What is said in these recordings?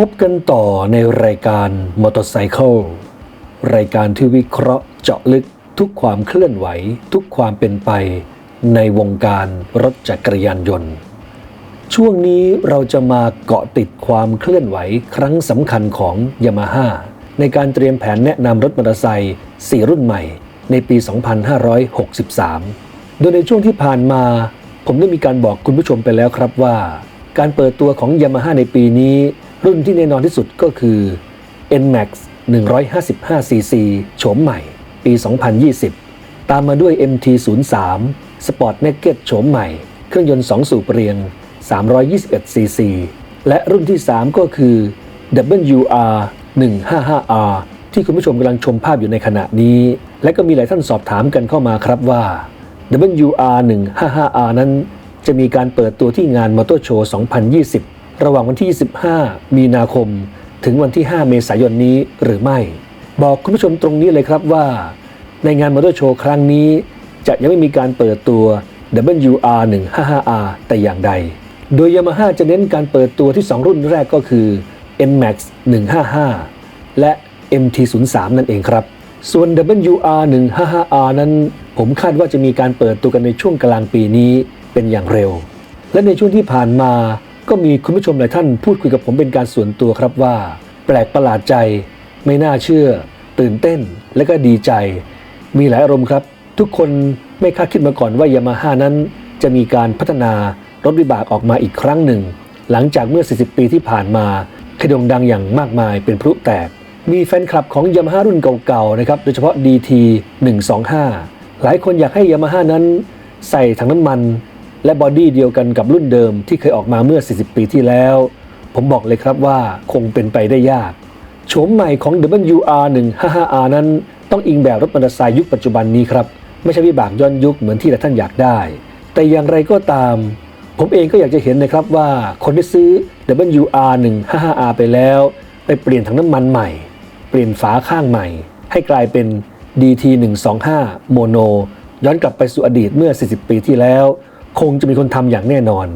พบกันต่อในรายการมอเตอร์ไซค์รายการที่วิเคราะห์เจาะลึกทุกความเคลื่อนไหว ทุกความเป็นไป ในวงการรถจักรยานยนต์ ช่วงนี้เราจะมาเกาะติดความเคลื่อนไหวครั้งสำคัญของยามาฮ่าในการเตรียมแผนแนะนำรถมอเตอร์ไซค์4รุ่นใหม่ ในปี 2563 โดยในช่วงที่ผ่านมา ผมได้มีการบอกคุณผู้ชมไปแล้วครับว่า การเปิดตัวของ Yamaha ในปีนี้ รุ่นที่แน่นอนที่สุดก็คือ NMAX 155cc โฉมใหม่ ปี 2020 ตามมาด้วย MT03 Sport Naked โฉมใหม่ เครื่องยนต์ 2 สูบเรียง 321cc และรุ่นที่ 3 ก็คือ WR 155R ที่คุณผู้ชมกำลังชมภาพอยู่ในขณะนี้ และก็มีหลายท่านสอบถามกันเข้ามาครับว่า WR 155R นั้นจะมีการเปิดตัวที่งานมอเตอร์โชว์ 2020 ระหว่างวันที่ 25 มีนาคม ถึงวันที่ 5 เมษายนนี้หรือไม่ บอกคุณผู้ชมตรงนี้เลยครับว่า ในงานมอเตอร์โชว์ครั้งนี้ จะยังไม่มีการเปิดตัว WR 155R แต่อย่างใด โดย Yamaha จะเน้นการเปิดตัวที่ 2 รุ่นแรกก็คือ NMAX 155 และ MT03 นั่นเองครับ ส่วน WR 155R นั้น ผมคาดว่าจะมีการเปิดตัวกันในช่วงกลางปีนี้เป็นอย่างเร็ว และในช่วงที่ผ่านมา ก็มีคุณผู้ชมหลายท่านพูดคุยกับผมเป็นการส่วนตัวครับว่า แปลกประหลาดใจ ไม่น่าเชื่อ ตื่นเต้นและก็ดีใจ มีหลายอารมณ์ครับ ทุกคนไม่คาดคิดมาก่อนว่ายามาฮ่านั้น จะมีการพัฒนารถวิบากออกมาอีกครั้งหนึ่ง หลังจากเมื่อ 40 ปีที่ผ่านมาเคยโด่งดังอย่างมากมายเป็นพลุแตก มีแฟนคลับของยามาฮ่ารุ่นเก่าๆนะครับโดยเฉพาะ DT 125หลายคนอยากให้ยามาฮ่านั้น ใส่ถังน้ำมัน และบอดี้เดียวกันกับรุ่นเดิมที่เคยออกมาเมื่อ 40 ปีที่แล้ว ผมบอกเลยครับว่าคงเป็นไปได้ยาก โฉมใหม่ของ WR 155R นั้น ต้องอิงแบบรถมอเตอร์ไซค์ยุคปัจจุบันนี้ครับ ไม่ใช่วิบากย้อนยุคเหมือนที่หลายท่านอยากได้ แต่อย่างไรก็ตาม ผมเองก็อยากจะเห็นนะครับว่าคนที่ซื้อ WR 155R ไปแล้ว ไปเปลี่ยนถังน้ำมันใหม่ เปลี่ยนฝาข้างใหม่ ให้กลายเป็น DT 125โมโนย้อนกลับไปสู่อดีตเมื่อ 40 ปีที่แล้ว คงจะมีคนทำอย่างแน่นอน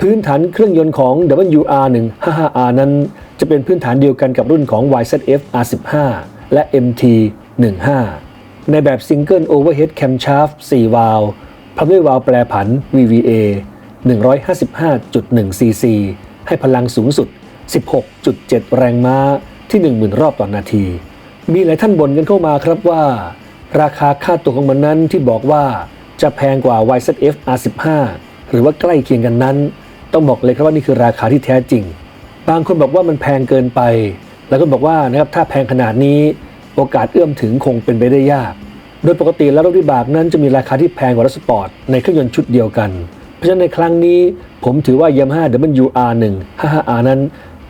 พื้นฐานเครื่องยนต์ของ WR 155R นั้น จะเป็นพื้นฐานเดียวกันกับรุ่นของ YZF R15 และ MT 15ในแบบซิงเกิลโอเวอร์เฮดแคมชาร์ฟ4วาล์วพร้อมด้วยวาล์วแปรผัน VVA 155.1 cc ให้พลังสูงสุด 16.7 แรงม้าที่ 10,000 รอบต่อนนาที มีหลายท่านบ่นกันเข้ามาครับว่า ราคาค่าตัวของมันนั้นที่บอกว่า จะแพงกว่า YZF R15 หรือว่าใกล้เคียงกันนั้น ต้องบอกเลยครับว่านี่คือราคาที่แท้จริง บางคนบอกว่ามันแพงเกินไป แล้วก็บอกว่านะครับถ้าแพงขนาดนี้โอกาสเอื้อมถึงคงเป็นไปได้ยาก โดยปกติแล้วรถวิบากนั้นจะมีราคาที่แพงกว่ารถสปอร์ตในเครื่องยนต์ชุดเดียวกัน เพราะฉะนั้นในครั้งนี้ผมถือว่า Yamaha WR 155R นั้น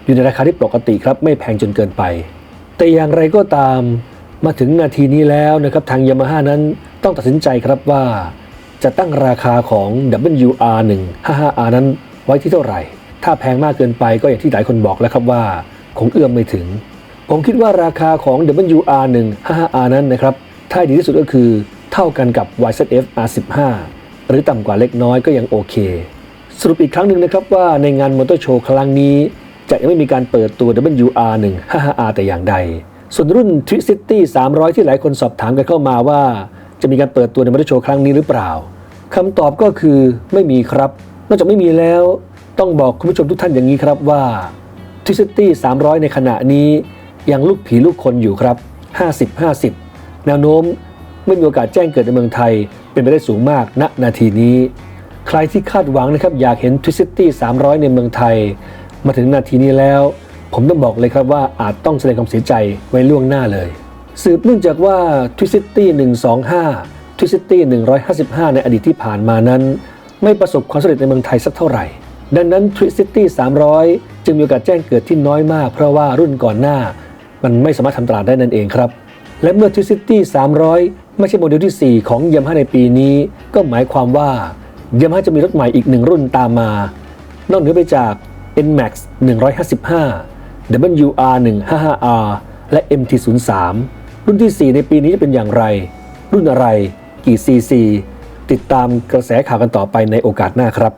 อยู่ในราคาที่ปกติครับไม่แพงจนเกินไป แต่อย่างไรก็ตามมาถึงนาทีนี้แล้วนะครับทาง Yamaha นั้นต้องตัดสินใจครับว่า จะตั้งราคาของ WR 155R นั้นไว้ที่เท่าไหร่ ถ้าแพงมากเกินไปก็อย่างที่หลายคนบอกแล้วครับว่า คงเอื้อมไม่ถึง ผมคิดว่าราคาของ WR 155R นั้นนะครับถ้าดีที่สุดก็คือเท่ากันกับ YZF R15 หรือต่ำกว่าเล็กน้อยก็ยังโอเคสรุปอีกครั้งหนึ่งนะครับว่าในงานมอเตอร์โชว์ครั้งนี้จะยังไม่มีการเปิดตัว WR 155R แต่อย่างใด ส่วนรุ่น t r i City 300 ที่หลายคนสอบถามกันเข้ามาว่า จะมีการเปิดตัวในมอเตอร์โชว์ครั้งนี้หรือเปล่า คำตอบก็คือไม่มีครับ นอกจากไม่มีแล้วต้องบอกคุณผู้ชมทุกท่านอย่างนี้ครับว่า t r i City 300 ในขณะนี้ยังลูกผีลูกคนอยู่ครับ 50-50 แนวโน้มไม่มีโอกาสแจ้งเกิดในเมืองไทย เป็นไปได้สูงมากณนาทีนี้ ใครที่คาดหวังนะครับอยากเห็น t w i c i t y 300 ในเมืองไทย มาถึงนาทีนี้แล้ว ผมต้องบอกเลยครับว่าอาจต้องแสดงความเสียใจไว้ล่วงหน้าเลย สืบเนื่องจากว่า t w i c i t y 125 t w i c i t y 155 ในอดีตที่ผ่านมานั้น ไม่ประสบความสำเร็จในเมืองไทยสักเท่าไหร่ ดังนั้น t w i c i t y 300 จึงมีโอกาสแจ้งเกิดที่น้อยมาก เพราะว่ารุ่นก่อนหน้า มันไม่สามารถทำตลาดได้นั่นเองครับ และเมื่อ t w i c i t y 300 ไม่ใช่โมเดลที่ 4 ของ Yamaha ในปีนี้ ก็หมายความว่า Yamaha จะมีรถใหม่อีกหนึ่งรุ่นตามมา นอกเหนือไปจาก NMAX 155 WR 155R และ MT03 รุ่นที่ 4 ในปีนี้จะเป็นอย่างไร รุ่นอะไร กี่ซีซี ติดตามกระแสข่าวกันต่อไปในโอกาสหน้าครับ